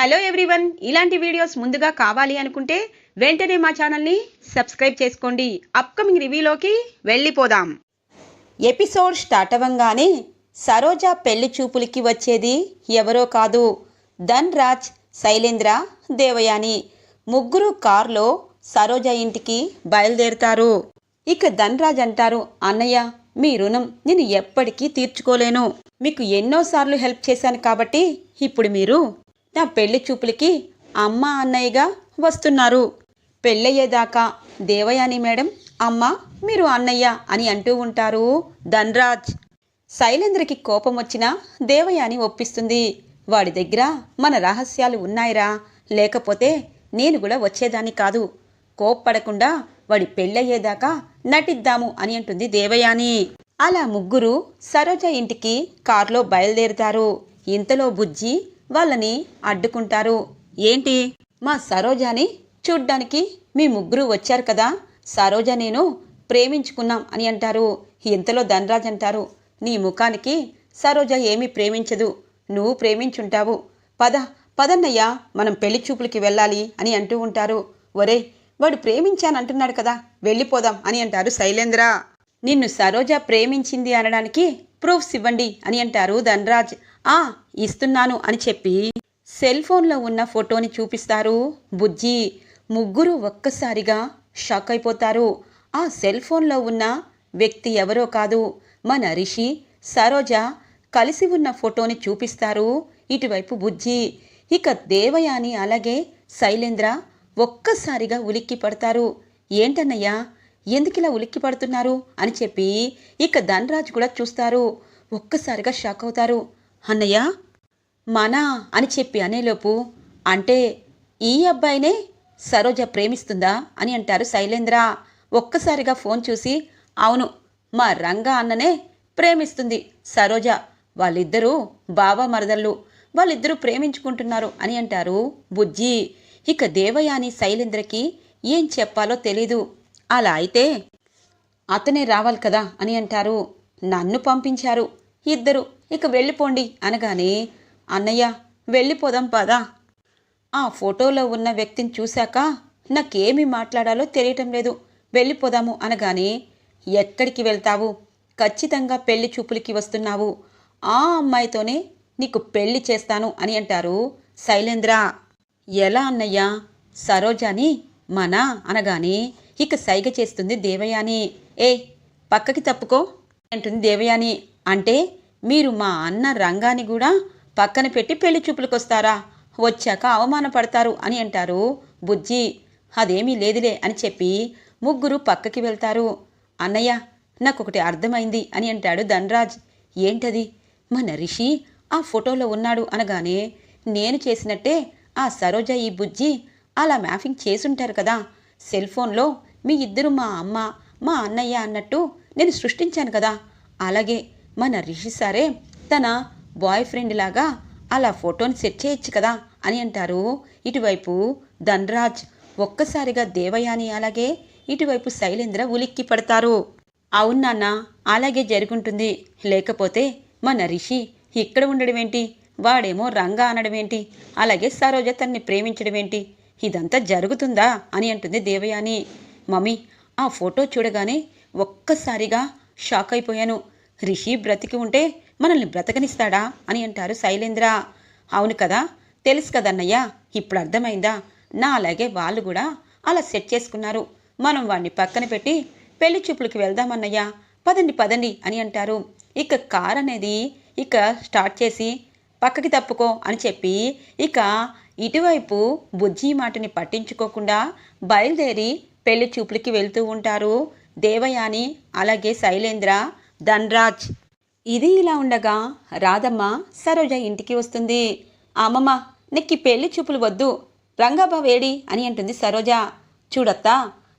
Hello everyone. ఇలాంటి videos ముందుగా కావాలి అనుకుంటే వెంటనే మా ఛానల్ని సబ్స్క్రైబ్ చేసుకోండి. అప్కమింగ్ రివ్యూలోకి వెళ్ళిపోదాం. ఎపిసోడ్ స్టార్ట్ అవ్వంగానే సరోజ పెళ్ళి చూపులకి వచ్చేది ఎవరో కాదు ధన్ రాజ్ శైలేంద్ర దేవయాని. ముగ్గురు కారులో సరోజ ఇంటికి బయలుదేరుతారు. ఇక ధన్రాజ్ అంటారు అన్నయ్య మీ రుణం నేను ఎప్పటికీ తీర్చుకోలేను. మీకు ఎన్నోసార్లు హెల్ప్ చేశాను కాబట్టి ఇప్పుడు మీరు నా పెళ్ళి చూపులకి అమ్మ అన్నయ్యగా వస్తున్నారు. పెళ్ళయ్యేదాకా దేవయాని మేడం అమ్మ మీరు అన్నయ్య అని అంటూ ఉంటారు ధన్రాజ్. శైలేంద్రకి కోపం వచ్చినా దేవయాని ఒప్పిస్తుంది. వాడి దగ్గర మన రహస్యాలు ఉన్నాయిరా. లేకపోతే నేను కూడా వచ్చేదాన్ని కాదు. కోప్పడకుండా వాడి పెళ్ళయ్యేదాకా నటిద్దాము అని అంటుంది దేవయాని. అలా ముగ్గురు సరోజ ఇంటికి కారులో బయలుదేరుతారు. ఇంతలో బుజ్జి వాళ్ళని అడ్డుకుంటారు. ఏంటి? మా సరోజాని చూడ్డానికి మీ ముగ్గురు వచ్చారు కదా? సరోజ నేను ప్రేమించుకున్నాం అని అంటారు. ఇంతలో ధనరాజ్ అంటారు. నీ ముఖానికి సరోజ ఏమీ ప్రేమించదు. నువ్వు ప్రేమించుంటావు. పద పదన్నయ్య మనం పెళ్ళి చూపులకి వెళ్ళాలి అని అంటూ ఉంటారు. ఒరే వాడు ప్రేమించానంటున్నాడు కదా వెళ్ళిపోదాం అని అంటారు శైలేంద్ర. నిన్ను సరోజ ప్రేమించింది అనడానికి ప్రూఫ్స్ ఇవ్వండి అని అంటారు ధనరాజ్. ఆ ఇస్తున్నాను అని చెప్పి సెల్ ఫోన్లో ఉన్న ఫోటోని చూపిస్తారు. బుజ్జి ముగ్గురు ఒక్కసారిగా షాక్ అయిపోతారు. ఆ సెల్ ఫోన్లో ఉన్న వ్యక్తి ఎవరో కాదు. మన రిషి సరోజ కలిసి ఉన్న ఫోటోని చూపిస్తారు. ఇటువైపు బుజ్జి ఇక దేవయాని అలాగే శైలేంద్ర ఒక్కసారిగా ఉలిక్కి పడతారు. ఏంటన్నయ్యా ఎందుకిలా ఉలిక్కి పడుతున్నారు? అని చెప్పి ఇక ధనరాజ్ కూడా చూస్తారు. ఒక్కసారిగా షాక్ అవుతారు. అన్నయ్య మనా అని చెప్పి అనేలోపు అంటే ఈ అబ్బాయినే సరోజ ప్రేమిస్తుందా అని అంటారు శైలేంద్ర. ఒక్కసారిగా ఫోన్ చూసి అవును మా రంగా అన్ననే ప్రేమిస్తుంది సరోజ. వాళ్ళిద్దరూ బావ మరదళ్ళు వాళ్ళిద్దరూ ప్రేమించుకుంటున్నారు అని అంటారు బుజ్జి. ఇక దేవయాని శైలేంద్రకి ఏం చెప్పాలో తెలీదు. అలా అయితే అతనే రావాలి కదా అని అంటారు. నన్ను పంపించారు ఇద్దరు. ఇక వెళ్ళిపోండి అనగానే అన్నయ్య వెళ్ళిపోదాం పదా. ఆ ఫోటోలో ఉన్న వ్యక్తిని చూశాక నాకేమి మాట్లాడాలో తెలియటం లేదు వెళ్ళిపోదాము అనగానే ఎక్కడికి వెళ్తావు? ఖచ్చితంగా పెళ్ళి చూపులకి వస్తున్నావు. ఆ అమ్మాయితోనే నీకు పెళ్ళి చేస్తాను అని అంటారు శైలేంద్ర. ఎలా అన్నయ్యా? సరోజాని? మన? అనగానే ఇక సైగ చేస్తుంది దేవయాని. ఏ పక్కకి తప్పుకో అంటుంది దేవయాని. అంటే మీరు మా అన్న రంగాని కూడా పక్కన పెట్టి పెళ్ళి చూపులకొస్తారా? వచ్చాక అవమానపడతారు అని అంటారు బుజ్జి. అదేమీ లేదులే అని చెప్పి ముగ్గురు పక్కకి వెళ్తారు. అన్నయ్య నాకొకటి అర్థమైంది అని అంటాడు ధనరాజ్. ఏంటది? మన రిషి ఆ ఫోటోలో ఉన్నాడు అనగానే నేను చేసినట్టే ఆ సరోజ ఈ బుజ్జి అలా మ్యాపింగ్ చేసుంటారు కదా. సెల్ ఫోన్లో మీ ఇద్దరు మా అమ్మ మా అన్నయ్య అన్నట్టు నేను సృష్టించాను కదా. అలాగే మన రిషి సారే తన బాయ్ ఫ్రెండ్ లాగా అలా ఫోటోని సెట్ చేయొచ్చు కదా అని అంటారు. ఇటువైపు ధనరాజ్ ఒక్కసారిగా దేవయాని అలాగే ఇటువైపు శైలేంద్ర ఉలిక్కి పడతారు. అవును నాన్న అలాగే జరుగుంటుంది. లేకపోతే మన రిషి ఇక్కడ ఉండడం ఏంటి వాడేమో రంగా అనడం ఏంటి అలాగే సరోజ తన్ని ప్రేమించడం ఏంటి ఇదంతా జరుగుతుందా అని అంటుంది దేవయాని. మమ్మీ ఆ ఫోటో చూడగానే ఒక్కసారిగా షాక్ అయిపోయాను. రిషి బ్రతికి ఉంటే మనల్ని బ్రతకనిస్తాడా అని అంటారు శైలేంద్ర. అవును కదా తెలుసు కదన్నయ్య ఇప్పుడు అర్థమైందా? నా అలాగే వాళ్ళు కూడా అలా సెట్ చేసుకున్నారు. మనం వాడిని పక్కన పెట్టి పెళ్ళి చూపులకి వెళ్దామన్నయ్యా పదండి పదండి అని అంటారు. ఇక కార్ అనేది ఇక స్టార్ట్ చేసి పక్కకి తప్పుకో అని చెప్పి ఇక ఇటువైపు బుజ్జి మాటని పట్టించుకోకుండా బయలుదేరి పెళ్ళి చూపులకి వెళ్తూ ఉంటారు దేవయాని అలాగే శైలేంద్ర. ధన్రాజ్. ఇది ఇలా ఉండగా రాధమ్మ సరోజ ఇంటికి వస్తుంది. అమ్మమ్మ నీకు పెళ్ళి చూపులు వద్దు. రంగాబా వేడి అని అంటుంది సరోజ. చూడత్తా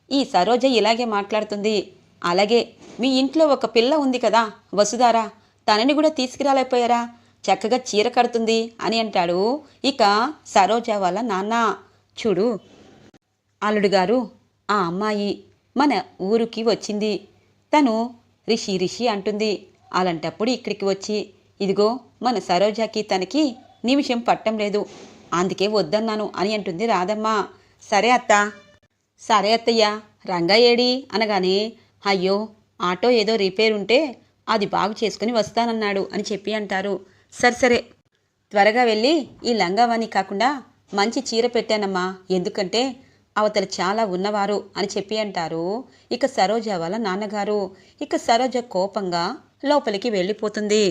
ఈ సరోజ ఇలాగే మాట్లాడుతుంది. అలాగే మీ ఇంట్లో ఒక పిల్ల ఉంది కదా వసుధారా తనని కూడా తీసుకురాలేకపోయారా? చక్కగా చీర కడుతుంది అని అంటాడు ఇక సరోజ వాళ్ళ నాన్న. చూడు అల్లుడు గారు ఆ అమ్మాయి మన ఊరికి వచ్చింది. తను రిషి రిషి అంటుంది. అలాంటప్పుడు ఇక్కడికి వచ్చి ఇదిగో మన సరోజాకి తనకి నిమిషం పట్టం లేదు. అందుకే వద్దన్నాను అని అంటుంది రాధమ్మ. సరే అత్త. సరే అత్తయ్య రంగా ఏడి? అనగానే అయ్యో ఆటో ఏదో రిపేర్ ఉంటే అది బాగు చేసుకుని వస్తానన్నాడు అని చెప్పి అంటారు. సరే సరే. త్వరగా వెళ్ళి ఈ లంగావాణి కాకుండా మంచి చీర పెట్టానమ్మా. ఎందుకంటే అవతల చాలా ఉన్నవారు అని చెప్పి అంటారు. ఇక సరోజ వాళ్ళ నాన్నగారు. ఇక సరోజ కోపంగా లోపలికి వెళ్ళిపోతుంది.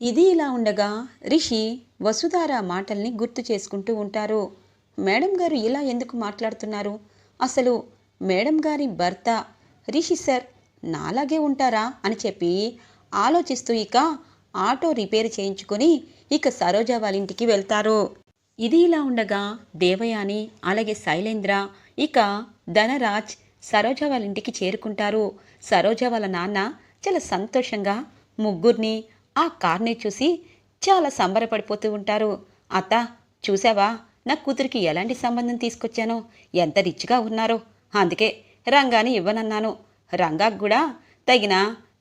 ఇది ఇలా ఉండగా రిషి వసుధార మాటల్ని గుర్తు చేసుకుంటూ ఉంటారు. మేడం గారు ఇలా ఎందుకు మాట్లాడుతున్నారు? అసలు మేడం గారి భర్త రిషి సార్ నాలాగే ఉంటారా? అని చెప్పి ఆలోచిస్తూ ఇక ఆటో రిపేర్ చేయించుకొని ఇక సరోజ వాళ్ళ ఇంటికి వెళ్తారు. ఇది ఇలా ఉండగా దేవయాని అలాగే శైలేంద్ర ఇక ధనరాజ్ సరోజ వాళ్ళ ఇంటికి చేరుకుంటారు. సరోజ వాళ్ళ నాన్న చాలా సంతోషంగా ముగ్గురిని ఆ కార్ని చూసి చాలా సంబరపడిపోతూ ఉంటారు. అత్త చూసావా? నా కూతురికి ఎలాంటి సంబంధం తీసుకొచ్చానో? ఎంత రిచ్గా ఉన్నారో. అందుకే రంగాని ఇవ్వనన్నాను. రంగాకు కూడా తగిన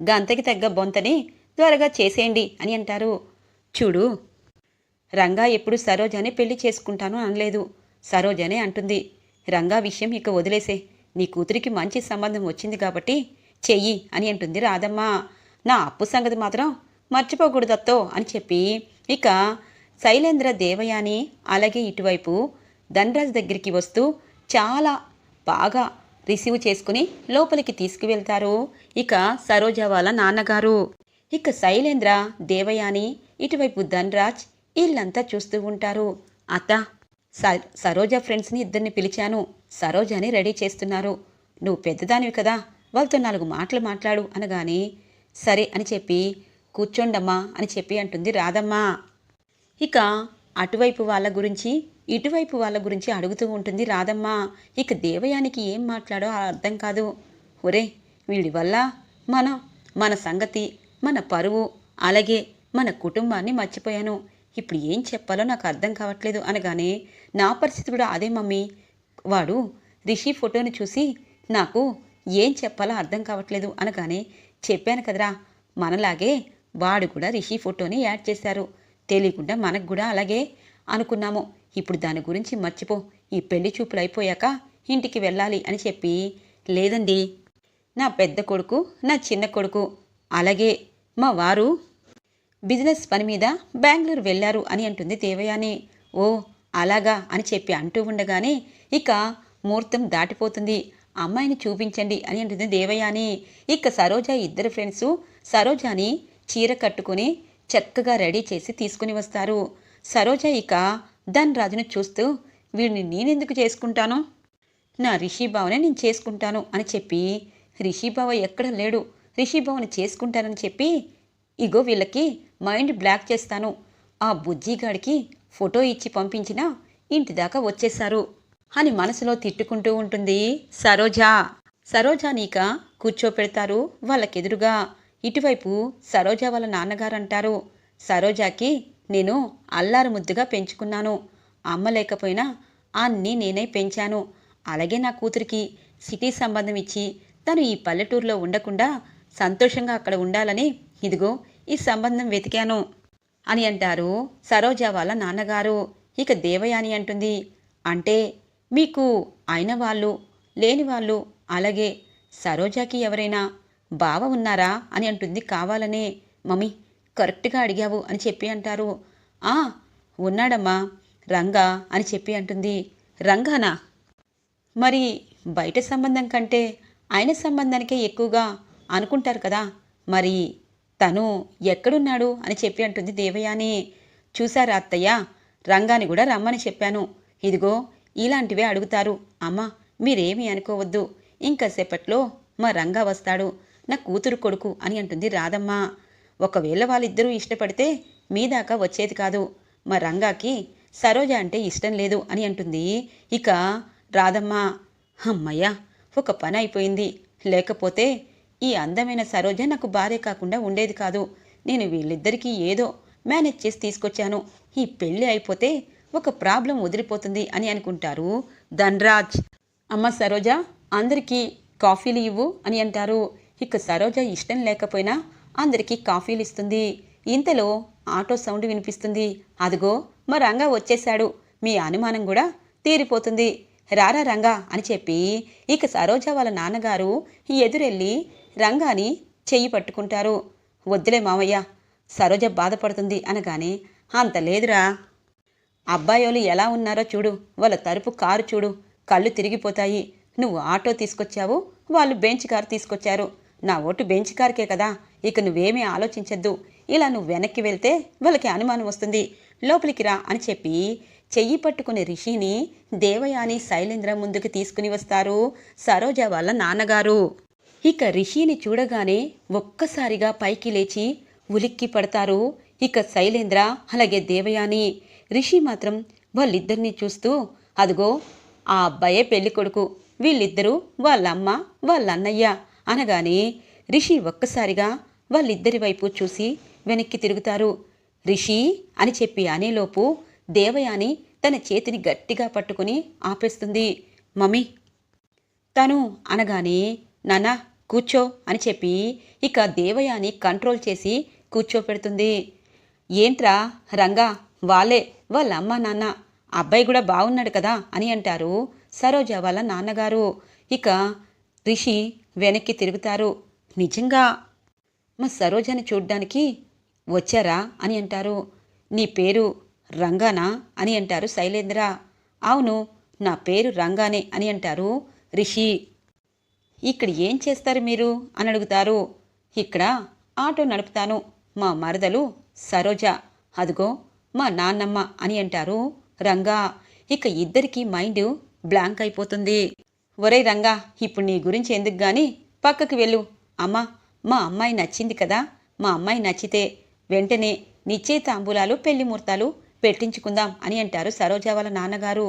గంతకి తగ్గ బొంతని త్వరగా చేసేయండి అని అంటారు. చూడు రంగా ఎప్పుడు సరోజనే పెళ్ళి చేసుకుంటాను అనలేదు. సరోజనే అంటుంది. రంగా విషయం ఇక వదిలేసే. నీ కూతురికి మంచి సంబంధం వచ్చింది కాబట్టి చెయ్యి అని అంటుంది రాధమ్మ. నా అప్పు సంగతి మాత్రం మర్చిపోకూడదత్తో అని చెప్పి ఇక శైలేంద్ర దేవయాని అలాగే ఇటువైపు ధనరాజ్ దగ్గరికి వస్తూ చాలా బాగా రిసీవ్ చేసుకుని లోపలికి తీసుకువెళ్తారు ఇక సరోజ వాళ్ళ నాన్నగారు. ఇక శైలేంద్ర దేవయాని ఇటువైపు ధనరాజ్ వీళ్ళంతా చూస్తూ ఉంటారు. అత్త సరోజ ఫ్రెండ్స్ని ఇద్దరిని పిలిచాను. సరోజని రెడీ చేస్తున్నారు. నువ్వు పెద్దదానివి కదా వాళ్ళతో నాలుగు మాటలు మాట్లాడు అనగాని సరే అని చెప్పి కూర్చోండమ్మా అని చెప్పి అంటుంది రాధమ్మా. ఇక అటువైపు వాళ్ళ గురించి ఇటువైపు వాళ్ళ గురించి అడుగుతూ ఉంటుంది రాధమ్మ. ఇక దేవయానికి ఏం మాట్లాడో అర్థం కాదు. ఒరే వీడి వల్ల మనం మన సంగతి మన పరువు అలాగే మన కుటుంబాన్ని మర్చిపోయాను. ఇప్పుడు ఏం చెప్పాలో నాకు అర్థం కావట్లేదు అనగానే నా పరిస్థితి కూడా అదే మమ్మీ. వాడు రిషి ఫోటోని చూసి నాకు ఏం చెప్పాలో అర్థం కావట్లేదు అనగానే చెప్పాను కదరా మనలాగే వాడు కూడా రిషి ఫోటోని యాడ్ చేశారు. తెలియకుండా మనకు కూడా అలాగే అనుకున్నాము. ఇప్పుడు దాని గురించి మర్చిపో ఈ పెళ్ళి చూపులు అయిపోయాక ఇంటికి వెళ్ళాలి అని చెప్పి లేదండి నా పెద్ద కొడుకు నా చిన్న కొడుకు అలాగే మా వారు బిజినెస్ పని మీద బెంగళూరు వెళ్ళారు అని అంటుంది దేవయాని. ఓ అలాగా అని చెప్పి అంటూ ఉండగానే ఇక ముహూర్తం దాటిపోతుంది. అమ్మాయిని చూపించండి అని అంటుంది దేవయాని. ఇక సరోజ ఇద్దరు ఫ్రెండ్స్ సరోజాని చీర కట్టుకుని చక్కగా రెడీ చేసి తీసుకుని వస్తారు. సరోజ ఇక ధన్ రాజును చూస్తూ వీడిని నేనెందుకు చేసుకుంటాను? నా రిషిబావనే నేను చేసుకుంటాను అని చెప్పి రిషిబావ ఎక్కడ లేడు? రిషిబావని చేసుకుంటానని చెప్పి ఇగో వీళ్ళకి మైండ్ బ్లాక్ చేస్తాను. ఆ బుజ్జిగాడికి ఫోటో ఇచ్చి పంపించినా ఇంటి దాకా వచ్చేశారు అని మనసులో తిట్టుకుంటూ ఉంటుంది సరోజా. సరోజ నీక కూర్చోపెడతారు వాళ్ళకెదురుగా. ఇటువైపు సరోజా వాళ్ళ నాన్నగారు అంటారు సరోజాకి నేను అల్లారు ముద్దుగా పెంచుకున్నాను. అమ్మ లేకపోయినా అన్నీ నేనే పెంచాను. అలాగే నా కూతురికి సిటీ సంబంధం ఇచ్చి తను ఈ పల్లెటూరులో ఉండకుండా సంతోషంగా అక్కడ ఉండాలని ఇదిగో ఈ సంబంధం వెతికాను అని అంటారు సరోజ వాళ్ళ నాన్నగారు. ఇక దేవయాని అంటుంది అంటే మీకు అయిన వాళ్ళు లేని వాళ్ళు అలాగే సరోజాకి ఎవరైనా బావ ఉన్నారా అని అంటుంది కావాలనే. మమ్మీ కరెక్ట్గా అడిగావు అని చెప్పి అంటారు. ఆ ఉన్నాడమ్మా రంగా అని చెప్పి అంటుంది. రంగానా? మరి బయట సంబంధం కంటే ఆయన సంబంధానికే ఎక్కువగా అనుకుంటారు కదా మరి తను ఎక్కడున్నాడు అని చెప్పి అంటుంది దేవయాని. చూసారా అత్తయ్య? రంగాని కూడా రమ్మని చెప్పాను. ఇదిగో ఇలాంటివే అడుగుతారు. అమ్మా మీరేమీ అనుకోవద్దు. ఇంకాసేపట్లో మా రంగా వస్తాడు. నా కూతురు కొడుకు అని అంటుంది రాధమ్మ. ఒకవేళ వాళ్ళిద్దరూ ఇష్టపడితే మీ దాకా వచ్చేది కాదు. మా రంగాకి సరోజ అంటే ఇష్టం లేదు అని అంటుంది. ఇక రాధమ్మ అమ్మయ్యా ఒక పని అయిపోయింది. లేకపోతే ఈ అందమైన సరోజ నాకు భార్య కాకుండా ఉండేది కాదు. నేను వీళ్ళిద్దరికీ ఏదో మేనేజ్ చేసి తీసుకొచ్చాను. ఈ పెళ్ళి అయిపోతే ఒక ప్రాబ్లం వదిలిపోతుంది అని అనుకుంటారు ధన్రాజ్. అమ్మ సరోజ అందరికీ కాఫీలు ఇవ్వు అని అంటారు. ఇక సరోజ ఇష్టం లేకపోయినా అందరికీ కాఫీలు ఇస్తుంది. ఇంతలో ఆటో సౌండ్ వినిపిస్తుంది. అదిగో మా రంగా వచ్చేశాడు. మీ అనుమానం కూడా తీరిపోతుంది. రారా రంగా అని చెప్పి ఇక సరోజ వాళ్ళ నాన్నగారు ఎదురెళ్ళి రంగాని చెయ్యి పట్టుకుంటారు. వద్దులే మామయ్య సరోజ బాధపడుతుంది అనగానే అంత లేదురా. అబ్బాయోలు ఎలా ఉన్నారో చూడు వాళ్ళ తరపు కారు చూడు కళ్ళు తిరిగిపోతాయి. నువ్వు ఆటో తీసుకొచ్చావు వాళ్ళు బెంచ్ కారు తీసుకొచ్చారు. నా ఓటు బెంచ్ కారుకే కదా ఇక నువ్వేమీ ఆలోచించద్దు. ఇలా నువ్వు వెనక్కి వెళ్తే వాళ్ళకి అనుమానం వస్తుంది. లోపలికి రా అని చెప్పి చెయ్యి పట్టుకునే రిషిని దేవయాని శైలేంద్ర ముందుకు తీసుకుని వస్తారు సరోజ వాళ్ళ నాన్నగారు. ఇక రిషిని చూడగానే ఒక్కసారిగా పైకి లేచి ఉలిక్కి పడతారు. ఇక శైలేంద్ర అలాగే దేవయాని. రిషి మాత్రం వాళ్ళిద్దరినీ చూస్తూ అదిగో ఆ అబ్బాయే పెళ్ళి కొడుకు వీళ్ళిద్దరూ వాళ్ళమ్మ వాళ్ళ అన్నయ్య అనగానే రిషి ఒక్కసారిగా వాళ్ళిద్దరి వైపు చూసి వెనక్కి తిరుగుతారు. రిషి అని చెప్పి అనేలోపు దేవయాని తన చేతిని గట్టిగా పట్టుకుని ఆపేస్తుంది. మమ్మీ! తను అనగానే నానా కూర్చో అని చెప్పి ఇక దేవయాని కంట్రోల్ చేసి కూర్చోపెడుతుంది. ఏంట్రా రంగా వాళ్ళే వాళ్ళ అమ్మ నాన్న అబ్బాయి కూడా బాగున్నాడు కదా అని అంటారు సరోజ వాళ్ళ నాన్నగారు. ఇక రిషి వెనక్కి తిరుగుతారు. నిజంగా? మా సరోజని చూడ్డానికి వచ్చారా అని అంటారు. నీ పేరు రంగానా అని అంటారు శైలేంద్ర. అవును నా పేరు రంగానే అని అంటారు రిషి. ఇక్కడ ఏం చేస్తారు మీరు? అని అడుగుతారు. ఇక్కడ ఆటో నడుపుతాను. మా మరదలు సరోజ. అదిగో మా నాన్నమ్మ అని అంటారు రంగా. ఇక ఇద్దరికి మైండ్ బ్లాంక్ అయిపోతుంది. ఒరే రంగా ఇప్పుడు నీ గురించి ఎందుకు గాని పక్కకి వెళ్ళు. అమ్మా మా అమ్మాయి నచ్చింది కదా? మా అమ్మాయి నచ్చితే వెంటనే నిశ్చయ తాంబూలాలు పెళ్ళి ముహూర్తాలు పెట్టించుకుందాం అని అంటారు సరోజ వాళ్ళ నాన్నగారు.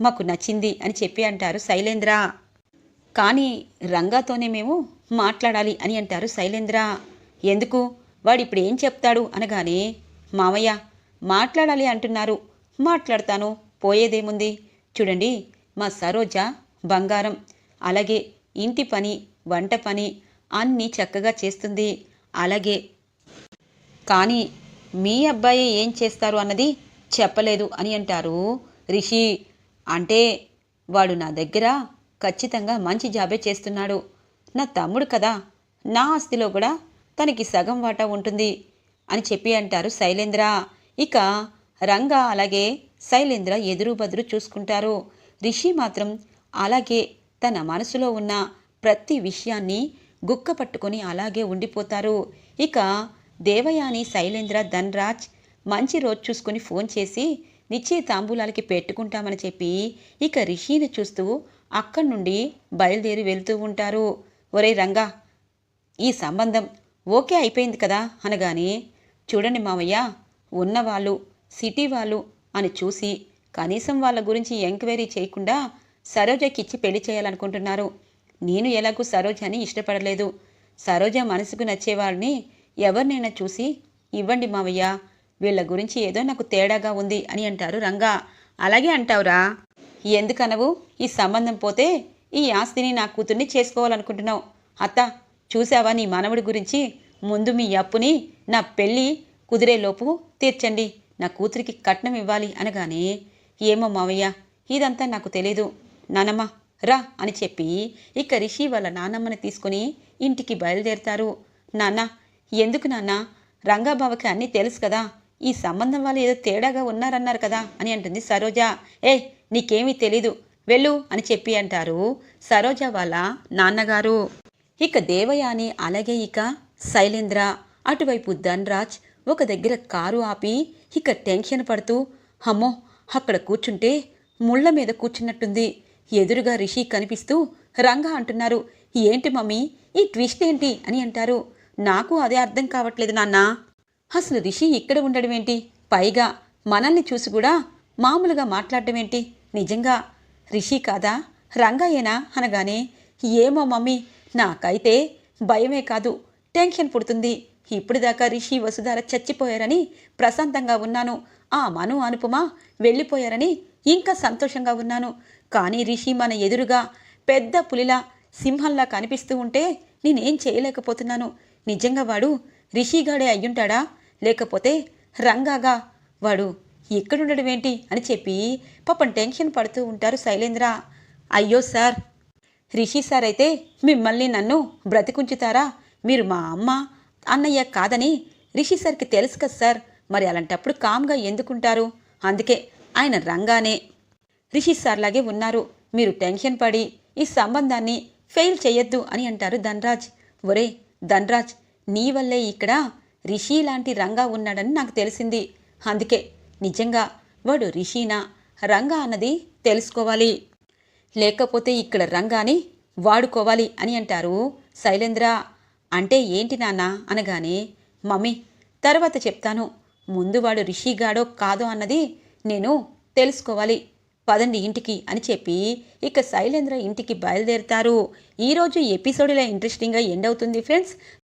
మాకు నచ్చింది అని చెప్పి అంటారు శైలేంద్ర. కానీ రంగాతోనే మేము మాట్లాడాలి అని అంటారు శైలేంద్ర. ఎందుకు? వాడు ఇప్పుడు ఏం చెప్తాడు అనగానే మామయ్య మాట్లాడాలి అంటున్నారు. మాట్లాడతాను. పోయేదేముంది? చూడండి మా సరోజ బంగారం అలాగే ఇంటి పని వంట పని అన్నీ చక్కగా చేస్తుంది. అలాగే కానీ మీ అబ్బాయి ఏం చేస్తారు అన్నది చెప్పలేదు అని అంటారు రిషి. అంటే వాడు నా దగ్గర ఖచ్చితంగా మంచి జాబే చేస్తున్నాడు. నా తమ్ముడు కదా నా ఆస్తిలో కూడా తనకి సగం వాటా ఉంటుంది అని చెప్పి అంటారు శైలేంద్ర. ఇక రంగా అలాగే శైలేంద్ర ఎదురు బదురు చూసుకుంటారు. రిషి మాత్రం అలాగే తన మనసులో ఉన్న ప్రతి విషయాన్ని గుక్క పట్టుకొని అలాగే ఉండిపోతారు. ఇక దేవయాని శైలేంద్ర ధన్రాజ్ మంచి రోజు చూసుకుని ఫోన్ చేసి నిశ్చయ తాంబూలాలకి పెట్టుకుంటామని చెప్పి ఇక రిషిని చూస్తూ అక్కడి నుండి బయలుదేరి వెళ్తూ ఉంటారు. ఒరే రంగా ఈ సంబంధం ఓకే అయిపోయింది కదా? అనగానే చూడండి మామయ్య ఉన్నవాళ్ళు సిటీ వాళ్ళు అని చూసి కనీసం వాళ్ళ గురించి ఎంక్వైరీ చేయకుండా సరోజకి ఇచ్చి పెళ్ళి చేయాలనుకుంటున్నారు. నేను ఎలాగూ సరోజని ఇష్టపడలేదు. సరోజ మనసుకు నచ్చేవాళ్ళని ఎవరినైనా చూసి ఇవ్వండి మావయ్య వీళ్ళ గురించి ఏదో నాకు తేడాగా ఉంది అని అంటారు రంగా. అలాగే అంటావురా. ఎందుకనవు? ఈ సంబంధం పోతే ఈ ఆస్తిని నా కూతుర్ని చేసుకోవాలనుకుంటున్నావు. అత్త చూసావా నీ మనవడి గురించి? ముందు మీ అప్పుని నా పెళ్ళి కుదిరేలోపు తీర్చండి. నా కూతురికి కట్నం ఇవ్వాలి అనగానే ఏమో మావయ్య ఇదంతా నాకు తెలీదు. నానమ్మ రా అని చెప్పి ఇక రిషి వాళ్ళ నానమ్మని తీసుకుని ఇంటికి బయలుదేరుతారు. నాన్న ఎందుకు నాన్న? రంగాబావకి అన్నీ తెలుసు కదా. ఈ సంబంధం వాళ్ళు ఏదో తేడాగా ఉన్నారన్నారు కదా అని అంటుంది సరోజ. ఏ నీకేమీ తెలీదు. వెళ్ళు అని చెప్పి అంటారు సరోజ వాళ్ళ నాన్నగారు. ఇక దేవయాని అలాగే ఇక శైలేంద్ర. అటువైపు ధన్రాజ్ ఒక దగ్గర కారు ఆపి ఇక టెన్షన్ పడుతూ అమ్మో అక్కడ కూర్చుంటే ముళ్ళ మీద కూర్చున్నట్టుంది. ఎదురుగా రిషి కనిపిస్తూ రంగా అంటున్నారు ఏంటి మమ్మీ ఈ ట్విస్ట్ ఏంటి? అని అంటారు. నాకు అదే అర్థం కావట్లేదు నాన్నా. అసలు రిషి ఇక్కడ ఉండడం ఏంటి? పైగా మనల్ని చూసి కూడా మామూలుగా మాట్లాడడం ఏంటి? నిజంగా రిషి కాదా? రంగయ్యనా? అనగానే ఏమో మమ్మీ నాకైతే భయమే కాదు టెన్షన్ పుడుతుంది. ఇప్పుడు దాకా రిషి వసుధార చచ్చిపోయారని ప్రశాంతంగా ఉన్నాను. ఆ మను అనుపమా వెళ్ళిపోయారని ఇంకా సంతోషంగా ఉన్నాను. కానీ రిషి మన ఎదురుగా పెద్ద పులిలా సింహంలా కనిపిస్తూ ఉంటే నేనేం చేయలేకపోతున్నాను. నిజంగా వాడు రిషిగాడే అయ్యుంటాడా? లేకపోతే రంగాగా వాడు ఇక్కడుండడం ఏంటి అని చెప్పి పాపం టెన్షన్ పడుతూ ఉంటారు శైలేంద్ర. అయ్యో సార్ రిషి సార్ అయితే మిమ్మల్ని నన్ను బ్రతికుంచుతారా? మీరు మా అమ్మ అన్నయ్య కాదని రిషి సార్కి తెలుసు కదా సార్. మరి అలాంటప్పుడు కామ్గా ఎందుకుంటారు? అందుకే ఆయన రంగానే. రిషి సార్ లాగే ఉన్నారు. మీరు టెన్షన్ పడి ఈ సంబంధాన్ని ఫెయిల్ చేయొద్దు అని అంటారు ధనరాజ్. ఒరే ధనరాజ్ నీ వల్లే ఇక్కడ రిషి లాంటి రంగా ఉన్నాడని నాకు తెలిసింది. అందుకే నిజంగా వాడు రిషీనా రంగా అన్నది తెలుసుకోవాలి. లేకపోతే ఇక్కడ రంగాని వాడుకోవాలి అని అంటారు శైలేంద్ర. అంటే ఏంటి నాన్న అనగానే మమ్మీ తర్వాత చెప్తాను. ముందు వాడు రిషిగాడో కాదో అన్నది నేను తెలుసుకోవాలి. పదండి ఇంటికి అని చెప్పి ఇక శైలేంద్ర ఇంటికి బయలుదేరుతారు. ఈరోజు ఎపిసోడ్ ఇలా ఇంట్రెస్టింగ్గా ఎండ్ అవుతుంది ఫ్రెండ్స్.